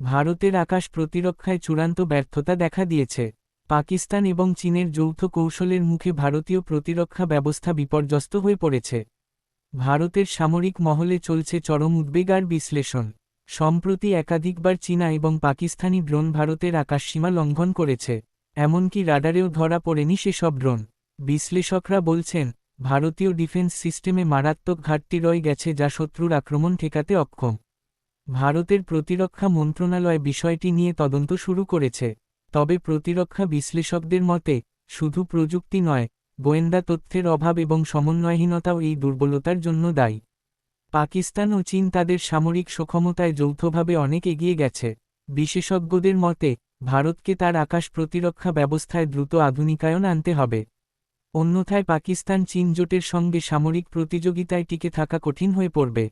ভারতের আকাশ প্রতিরক্ষায় চূড়ান্ত ব্যর্থতা দেখা দিয়েছে। পাকিস্তান এবং চীনের যৌথ কৌশলের মুখে ভারতীয় প্রতিরক্ষা ব্যবস্থা বিপর্যস্ত হয়ে পড়েছে। ভারতের সামরিক মহলে চলছে চরম উদ্বেগ আর বিশ্লেষণ। সম্প্রতি একাধিকবার চীনা এবং পাকিস্তানি ড্রোন ভারতের আকাশসীমা লঙ্ঘন করেছে, এমনকি রাডারেও ধরা পড়েনি সেসব ড্রোন। বিশ্লেষকরা বলছেন, ভারতীয় ডিফেন্স সিস্টেমে মারাত্মক ঘাটতি রয়ে গেছে যা শত্রুর আক্রমণ ঠেকাতে অক্ষম। ভারতের প্রতিরক্ষা মন্ত্রণালয় বিষয়টি নিয়ে তদন্ত শুরু করেছে। তবে প্রতিরক্ষা বিশ্লেষকদের মতে, শুধু প্রযুক্তি নয়, গোয়েন্দা তথ্যের অভাব এবং সমন্বয়হীনতাও এই দুর্বলতার জন্য দায়ী। পাকিস্তান ও চীন তাদের সামরিক সক্ষমতায় যৌথভাবে অনেক এগিয়ে গেছে। বিশেষজ্ঞদের মতে, ভারতকে তার আকাশ প্রতিরক্ষা ব্যবস্থায় দ্রুত আধুনিকায়ন আনতে হবে। অন্যথায় পাকিস্তান চীন জোটের সঙ্গে সামরিক প্রতিযোগিতায় টিকে থাকা কঠিন হয়ে পড়বে।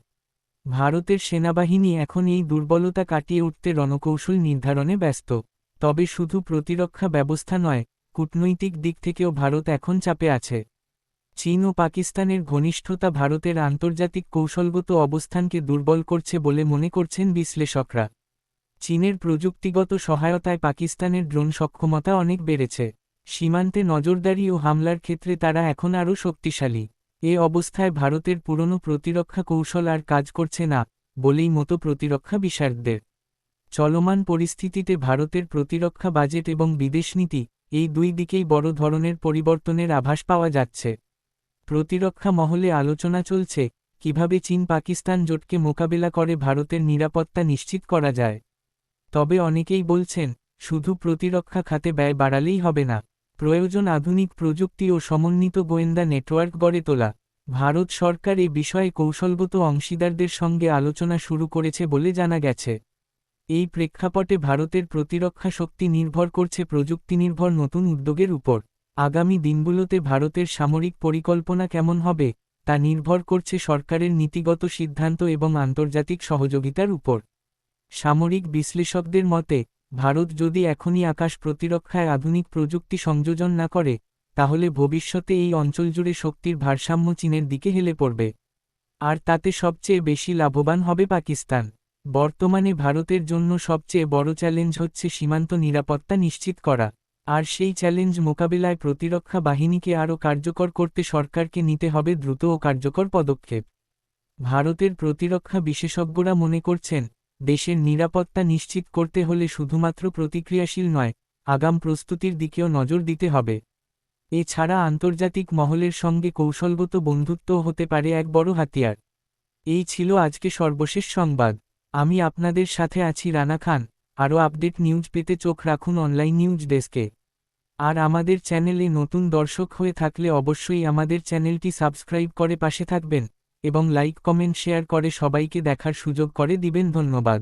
ভারতের সেনাবাহিনী এখন এই দুর্বলতা কাটিয়ে উঠতে রণকৌশল নির্ধারণে ব্যস্ত। তবে শুধু প্রতিরক্ষা ব্যবস্থা নয়, কূটনৈতিক দিক থেকেও ভারত এখন চাপে আছে। চীন ও পাকিস্তানের ঘনিষ্ঠতা ভারতের আন্তর্জাতিক কৌশলগত অবস্থানকে দুর্বল করছে বলে মনে করছেন বিশ্লেষকরা। চীনের প্রযুক্তিগত সহায়তায় পাকিস্তানের ড্রোন সক্ষমতা অনেক বেড়েছে। সীমান্তে নজরদারি ও হামলার ক্ষেত্রে তারা এখন আরও শক্তিশালী। এ অবস্থায় ভারতের পুরনো প্রতিরক্ষা কৌশল আর কাজ করছে না, বলেই মতো প্রতিরক্ষা বিশারদদের চলমান পরিস্থিতিতে ভারতের প্রতিরক্ষা বাজেট এবং বিদেশনীতি এই দুই দিকেই বড় ধরনের পরিবর্তনের আভাস পাওয়া যাচ্ছে। প্রতিরক্ষা মহলে আলোচনা চলছে, কীভাবে চীন পাকিস্তান জোটকে মোকাবেলা করে ভারতের নিরাপত্তা নিশ্চিত করা যায়। তবে অনেকেই বলছেন, শুধু প্রতিরক্ষা খাতে ব্যয় বাড়ালেই হবে না। প্রয়োজন আধুনিক প্রযুক্তি ও সমন্বিত গোয়েন্দা নেটওয়ার্ক গড়ে তোলা। ভারত সরকার এ বিষয়ে কৌশলগত অংশীদারদের সঙ্গে আলোচনা শুরু করেছে বলে জানা গেছে। এই প্রেক্ষাপটে ভারতের প্রতিরক্ষা শক্তি নির্ভর করছে প্রযুক্তিনির্ভর নতুন উদ্যোগের উপর। আগামী দিনগুলোতে ভারতের সামরিক পরিকল্পনা কেমন হবে, তা নির্ভর করছে সরকারের নীতিগত সিদ্ধান্ত এবং আন্তর্জাতিক সহযোগিতার উপর। সামরিক বিশ্লেষকদের মতে ভারত যদি এখনই আকাশ প্রতিরক্ষায় আধুনিক প্রযুক্তি সংযোজন না করে, তাহলে ভবিষ্যতে এই অঞ্চল জুড়ে শক্তির ভারসাম্য চীনের দিকে হেলে পড়বে। আর তাতে সবচেয়ে বেশি লাভবান হবে পাকিস্তান। বর্তমানে ভারতের জন্য সবচেয়ে বড় চ্যালেঞ্জ হচ্ছে সীমান্ত নিরাপত্তা নিশ্চিত করা। আর সেই চ্যালেঞ্জ মোকাবিলায় প্রতিরক্ষা বাহিনীকে আরও কার্যকর করতে সরকারকে নিতে হবে দ্রুত ও কার্যকর পদক্ষেপ। ভারতের প্রতিরক্ষা বিশেষজ্ঞরা মনে করছেন দেশের নিরাপত্তা নিশ্চিত করতে হলে শুধুমাত্র প্রতিক্রিয়াশীল নয়, আগাম প্রস্তুতির দিকেও নজর দিতে হবে। এছাড়া আন্তর্জাতিক মহলের সঙ্গে কৌশলগত বন্ধুত্বও হতে পারে এক বড় হাতিয়ার। এই ছিল আজকে সর্বশেষ সংবাদ। আমি আপনাদের সাথে আছি রানা খান। আরও আপডেট নিউজ পেতে চোখ রাখুন অনলাইন নিউজ ডেস্কে। আর আমাদের চ্যানেলে নতুন দর্শক হয়ে থাকলে অবশ্যই আমাদের চ্যানেলটি সাবস্ক্রাইব করে পাশে থাকবেন। এবং লাইক কমেন্ট শেয়ার করে সবাইকে দেখার সুযোগ করে দিবেন। ধন্যবাদ।